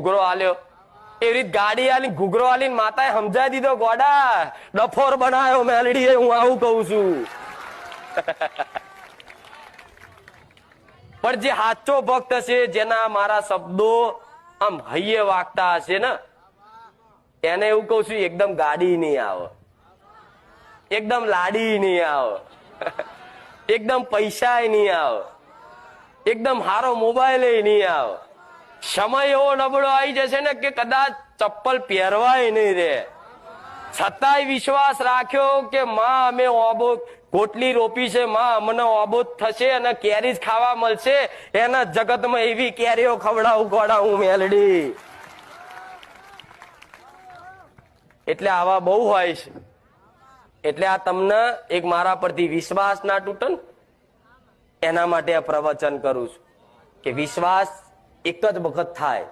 ઘૂઘરો આલ્યો. એવી રીત ગાડી આલી ઘૂઘરો આલી માતાએ સમજાવી દીધો, ગોડા, ડફોર બનાવ્યો મેલડી હું આવું કઉ છું. પણ જે સાચો ભક્ત છે, જેના મારા શબ્દો આમ હૈયે વાગતા હશે ને, એને એવું કઉ છું, એકદમ ગાડી નહીં આવે. એકદમ લાડી નહીં આવે. એકદમ પૈસા નહીં આવે. એકદમ હારો મોબાઈલ નહીં આવે. સમય એવો નબળો આવી જશે ને કે કદાચ ચપ્પલ પહેરવાય નહીં રે. છતાંય વિશ્વાસ રાખ્યો કે માં, અમે ઓબો કોટલી રોપી છે, માં, અમને ઓબો થશે અને કેરી જ ખાવા મળશે. એના જગતમાં એવી કેરીઓ ખવડાવું ગોડાવું મેલડી. એટલે આવા બહુ હોય છે. એટલે આ તમને એક મારા પરથી વિશ્વાસ ના તૂટન, એના માટે આ પ્રવચન કરું છું કે વિશ્વાસ એક જ વખત થાય